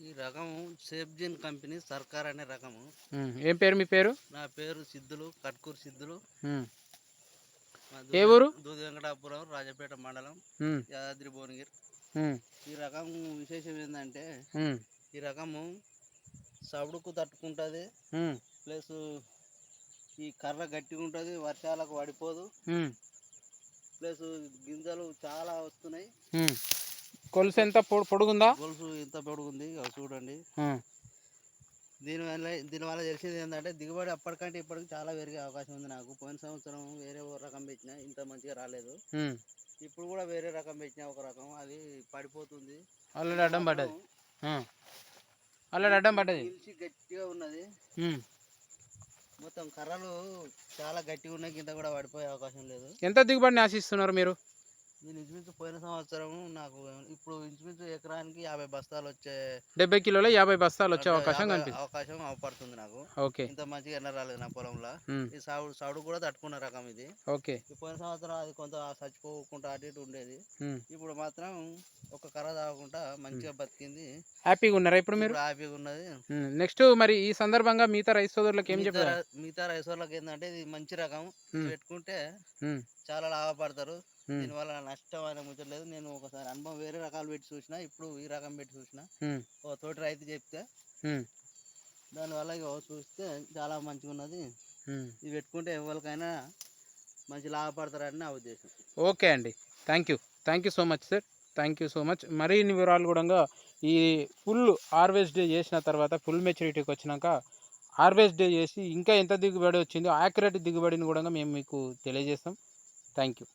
ఈ రకం సేఫ్జిన్ కంపెనీ సర్కార్ అనే రకము. ఏం పేరు మీ పేరు? నా పేరు సిద్ధులు కట్కూరు సిద్ధులు. ఏ ఊరు? దూది వెంకటాపురం రాజపేట మండలం యాదాద్రి భువనగిరి. ఈ రకం విశేషం ఏంటంటే ఈ రకము సవుడుకు తట్టుకుంటుంది. ప్లస్ ఈ కర్ర గట్టిగా ఉంటుంది వర్షాలకు పడిపోదు. ప్లస్ గింజలు చాలా వస్తున్నాయి. కొలుసు ఎంత పొడు పొడుగుందా? గొలుసు ఇంత పొడుగుంది? చూడండి. ఉమ్, దీనివల్ల దీనివల్ల తెలిసింది ఏంటంటే దిగుబడి అప్పటికంటే ఇప్పటికి చాలా పెరిగే అవకాశం ఉంది నాకు. పోయిన సంవత్సరం వేరే రకం పెట్టిన ఇంత మంచిగా రాలేదు. ఇప్పుడు కూడా వేరే రకం పెట్టిన ఒక రకం అది పడిపోతుంది. ఆల్రెడీ అడ్డం పడ్డది. ఆల్రెడీ అడ్డం పడ్డది. గట్టిగా ఉన్నది. మొత్తం కర్రలు చాలా గట్టిగా ఉన్నాయి కింద కూడా పడిపోయే అవకాశం లేదు. ఎంత దిగుబడిని ఆశిస్తున్నారు మీరు? నేను ఇంచుమించు పోయిన సంవత్సరం నాకు ఇప్పుడు ఇంచుమించు ఎకరానికి యాభై బస్తాలు వచ్చే డెబ్బై కిలోల యాభై బస్తాలు వచ్చే అవకాశం కనిపిస్తుంది. అవకాశం అవపడుతుంది నాకు. ఓకే. ఇంత మంచిగా ఎండ రాలేదు నా పొలంలో. ఈ సాగు సాడు కూడా తట్టుకున్న రకం ఇది. ఓకే. పోయిన సంవత్సరం అది కొంత చచ్చిపోకుండా అటు ఇటు ఉండేది. ఇప్పుడు మాత్రం ఒక కర్ర తాగకుండా మంచిగా బతికింది. హ్యాపీగా ఉన్నారా ఇప్పుడు మీరు? హ్యాపీగా ఉన్నది. నెక్స్ట్ మరి ఈ సందర్భంగా మిగతా రైతు సోదరులకు ఏం మిగతా చెప్తారు మిగతా రైతులకు ఏంటంటే ఇది మంచి రకం. పెట్టుకుంటే చాలా లాభపడతారు. దీనివల్ల నష్టం అనే ముచ్చట్లేదు నేను ఒకసారి అనుభవం వేరే రకాలు పెట్టి చూసిన ఇప్పుడు ఈ రకం పెట్టి చూసిన ఒక తోటి రైతు చెప్తే దానివల్ల ఇగో చూస్తే చాలా మంచిగా ఉన్నది. ఇది పెట్టుకుంటే ఎవరికైనా మంచి లాభపడతారని నా ఉద్దేశం. ఓకే అండి. Thank you. Thank you so much sir. Thank you so much. మరిన్ని వివరాలు కూడా ఈ ఫుల్ హార్వెస్ట్ డే చేసిన తర్వాత ఫుల్ మెచ్యూరిటీకి వచ్చినాక హార్వెస్ట్ డే చేసి ఇంకా ఎంత దిగుబడి వచ్చిందో యాక్యురేట్ దిగుబడిని కూడా మేము మీకు తెలియజేస్తాం. Thank you.